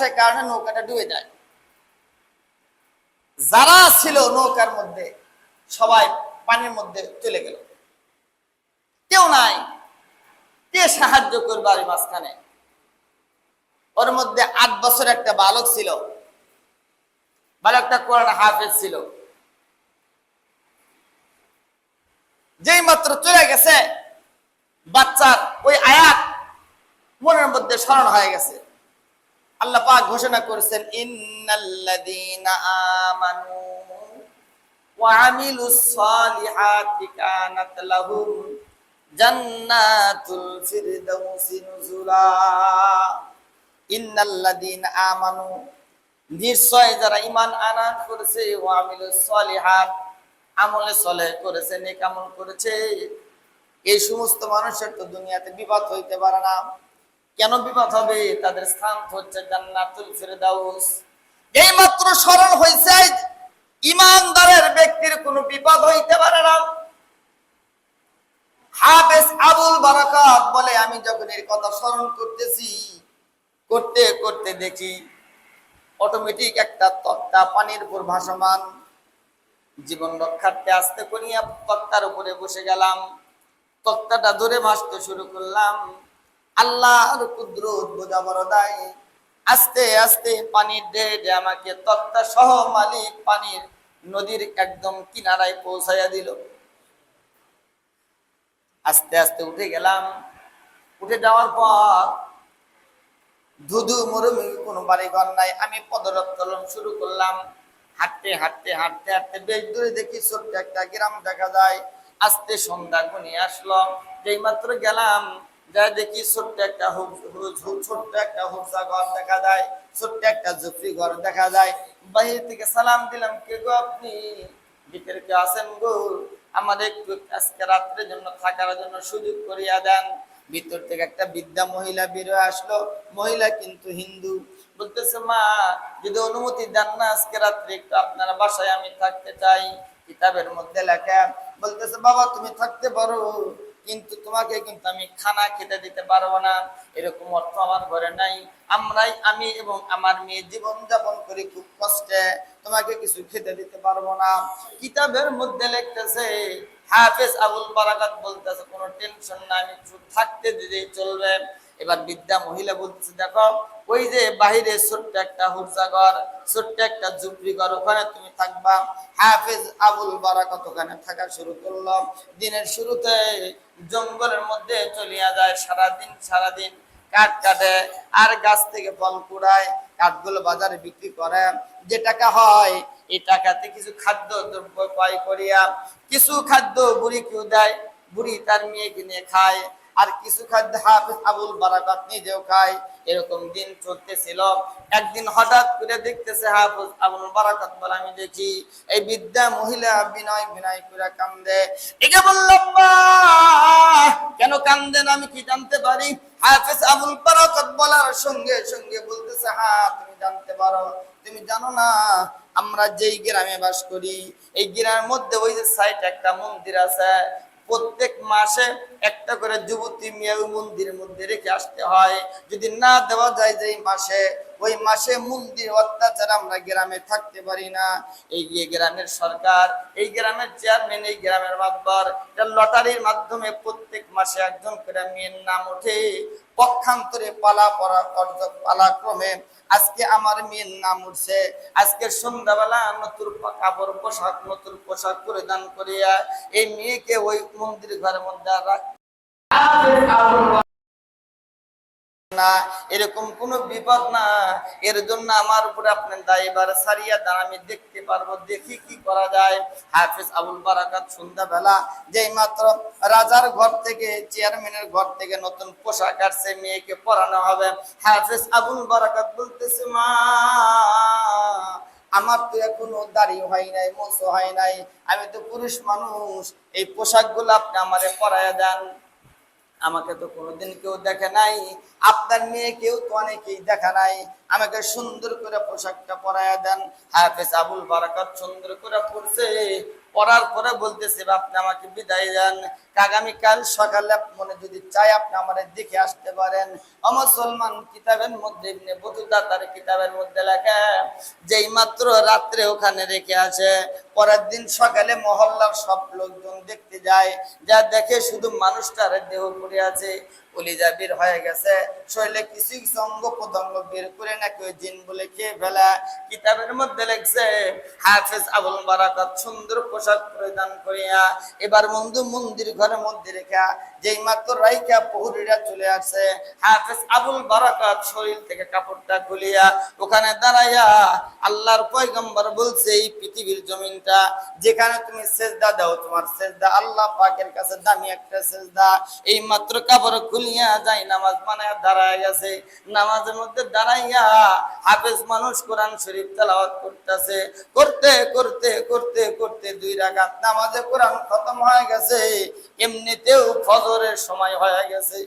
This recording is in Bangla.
বাতাসের কারণে নৌকাটা ডুবে যায়। যারা ছিল নৌকার মধ্যে, সবাই পানির মধ্যে চলে গেল। কেউ নাই। কে সাহায্য করবে আর মাঝখানে? ওর মধ্যে আট বছর একটা বালক ছিল। বালকটা কোরআন হাফেজ ছিল। যেই মাত্র চলে গেছে, বাচ্চার ওই আয়াত মনের মধ্যে স্মরণ হয়ে গেছে। আল্লাহ পাক ঘোষণা করেছেন, ইন্নাল্লাযীনা আমানু ওয়া আমিলুস সালিহাতি কানাত লাহুম জান্নাতুল ফিরদাউসি নুজুলা। ইন্নাল্লাযীনা আমানু, নিশ্চয় যারা ঈমান আনান করেছে, ওয়া আমিলুস সালিহাত আমলে সলেহ করেছে, নেক আমল করেছে। এই সমস্ত মানুষের তো দুনিয়াতে বিপদ হইতে পারে না। কেন বিপদ হবে? তাদের স্থান হচ্ছে জান্নাতুল ফিরদাউস। এই মাত্র স্মরণ হয়েছে ইমানদারের ব্যক্তির কোনো বিপদ হইতে পারে না। হাফেজ আবুল বারাকাত বলে, আমি যখন এর কথা স্মরণ করতেছি, করতে করতে দেখি অটোমেটিক একটা তক্তা পানির উপর ভাসমান। জীবন রক্ষার্থে আস্তে করিয়া তক্তার উপরে বসে গেলাম। তক্তাটা ধরে ভাসতে শুরু করলাম। আল্লাহর কুদরত বড় দায়। আস্তে আস্তে পানির ডেটে আমাকে তক্তা সহ মালিক পানির নদীর একদম কিনারায় পৌঁছাইয়া দিল। আস্তে আস্তে উঠে গেলাম। উঠে যাওয়ার পর ধুধু মরুমি কোনো বাড়িঘর নাই। আমি পদরত্তলন শুরু করলাম। হাঁটতে হাঁটতে হাঁটতে হাঁটতে বেশ দূরে দেখি ছোট্ট একটা গ্রাম দেখা যায়। আস্তে সন্ধ্যা ঘনিয়ে আসলো। যেই মাত্র গেলাম যা দেখি ছোট্ট একটা ছোট্ট একটা হুবসা ঘর দেখা যায়, ছোট্ট একটা জুফরি ঘর দেখা যায়। বাহির থেকে সালাম দিলাম, কে গো আপনি? ভিতরে কে আছেন গো? আমাদের একটু আজকে রাত্রের জন্য থাকার জন্য সুযোগ করিয়া দেন। ভিতর থেকে একটা বিদ্যা মহিলা বেরোয় আসলো। মহিলা কিন্তু হিন্দু। বলতেছে, মা, যদি অনুমতি দেন না, আজকে রাত্রে একটু আপনার বাসায় আমি থাকতে চাই। কিতাবের মধ্যে লেখা। বলতেছে, বাবা, তুমি থাকতে পারো। কিন্তু তোমাকে কিন্তু আমি খানা খেতে দিতে পারব না। এরকম অর্থ আমার ঘরে নাই। আমরাই, আমি এবং আমার মেয়ে জীবন যাপন করি খুব কষ্টে। তোমাকে কিছু খেতে দিতে পারব না। কিতাবের মধ্যে লিখতেছে, হাফেজ আবুল বারাকাত বলতেছে, কোনো টেনশন না আমি থাকতে দিলেই চলবে। এবার বিদ্যা মহিলা বলতেছে, দেখো, ওই যে বাহিরে ছোট্ট একটা হুরজা ঘর, ছোট্ট একটা ঘর, ওখানে তুমি থাকবা। হাফেজ আবুল বারাকাত ওখানে থাকা শুরু করল। দিনের শুরুতে জঙ্গলের মধ্যে চলিয়া যায় সারাদিন সারাদিন কাঠ কাটে, আর গাছ থেকে ফল কুড়ায়, কাঠগুলো বাজারে বিক্রি করে। যে টাকা হয় এই টাকাতে কিছু খাদ্য দ্রব্য ক্রয় করিয়া, কিছু খাদ্য বুড়ি কেউ দেয়, বুড়ি তার মেয়েকে নিয়ে খায়। আর কিছু খাদ্য হাফিজ আবুল বারাকাত নিজেও খায়। এরকম দিন চলতেছিল। একদিন হঠাৎ করে দেখতেছে হাফিজ আবুল বারাকাত বলে আমি দেখি এই বিদ্যা মহিলা বিনয় বিনয় করে কান্দে। একে বললাম "বাহ, কেন কান্দেন? আমি কি জানতে পারি? হাফিজ আবুল বারাকাত বলার সঙ্গে সঙ্গে বলতেছে হ্যাঁ তুমি জানতে পারো। তুমি জানো না আমরা যেই গ্রামে বাস করি এই গ্রামের মধ্যে ওই যে সাইড একটা মন্দির আছে প্রত্যেক মাসে একটা করে যুবতী মেয়ে মন্দিরের মধ্যে রেখে আসতে হয়। যদি না দেওয়া যায় যে মাসে, ওই মাসে মন্দির অত্যাচার আমরা গ্রামে থাকতে পারি না। এই গ্রামের সরকার, এই গ্রামের চেয়ারম্যান এই গ্রামের মাতবার লটারির মাধ্যমে প্রত্যেক মাসে একজন করে মেয়ের নাম ওঠে। পক্ষান্তরে পালা পড়া পালাক্রমে আজকে আমার মেয়ের নাম উঠছে। আজকে সন্ধ্যাবেলা নতুন কাপড় পোশাক, নতুন পোশাক পরিধান করিয়া এই মেয়েকে ওই মন্দির ঘরের মধ্যে রাখ না, এরকম কোনো বিপদ না। এর জন্য আমার উপরে আপনার দায়বার সারিয়া দান, আমি দেখতে পারব, দেখি কি করা যায়। হাফিজ আবুল বারাকাত সন্ধ্যাবেলা যেই মাত্র রাজার ঘর থেকে, চেয়ারম্যানের ঘর থেকে নতুন পোশাক আসছে মেয়েকে পরানো হবে। হাফিজ আবুল বারাকাত বলতেছে, মা, আমার তো এখনও দাড়ি হয় নাই, মোছো হয় নাই। আমি তো পুরুষ মানুষ, এই পোশাকগুলো আপনি আমারে পরাইয়া দেন। আমাকে তো কোনোদিন কেউ দেখে নাই। আপনার মেয়ে কেউ তো অনেকেই দেখা নাই। আমাকে সুন্দর করে পোশাকটা পরাইয়া দেন। হাফেজ আবুল বারাকাত সুন্দর করে পড়ছে পড়ার পরে বলতেছে আপনি আমাকে বিদায় দেন। আগামীকাল সকালে মনে যদি চাই আপনি আমাদের দেখে আসতে পারেন। অমুসলমান কিতাবের মধ্যে বতুতা তার কিতাবের মধ্যে লেখা, যেই মাত্র রাত্রে ওখানে রেখে আছে পরের দিন সকালে মহল্লার সব লোকজন দেখতে যায়। যা দেখে শুধু মানুষটার দেহ পড়ে আছে। কলিজা বের হয়ে গেছে। শরীরে কিছু কিছু অঙ্গ বের করে নাকি ওই জিন বলে খেয়ে ফেলা। কিতাবের মধ্যে লেখছে, হাফেজ আবুল বারাকাত সুন্দর পোশাক পরিধান করিয়া এবার বন্ধু মন্দির ঘরের মধ্যে রেখা যেই মাত্র রাইকা প্রহরীরা চলে আসে, হাফেজ আবুল বারাকাত শরীর থেকে কাপড়টা খুলিয়া ওখানে দাঁড়াইয়া আল্লাহর পয়গম্বর বলছে, এই পৃথিবীর জমিনটা যেখানে তুমি সেজদা দাও, তোমার সেজদা আল্লাহ পাকের কাছে দামি একটা সেজদা। এই মাত্র কাপড় খুলিয়া যাই, নামাজ মানে দাঁড়ায় গেছে নামাজের মধ্যে দাঁড়াইয়া হাফেজ মানুষ কোরআন শরীফ তেলাওয়াত করতেছে। করতে করতে করতে করতে দুই রাকাত নামাজে কোরআন খতম হয়ে গেছে এমনিতেও ফজরের সময় হয়ে গেছে।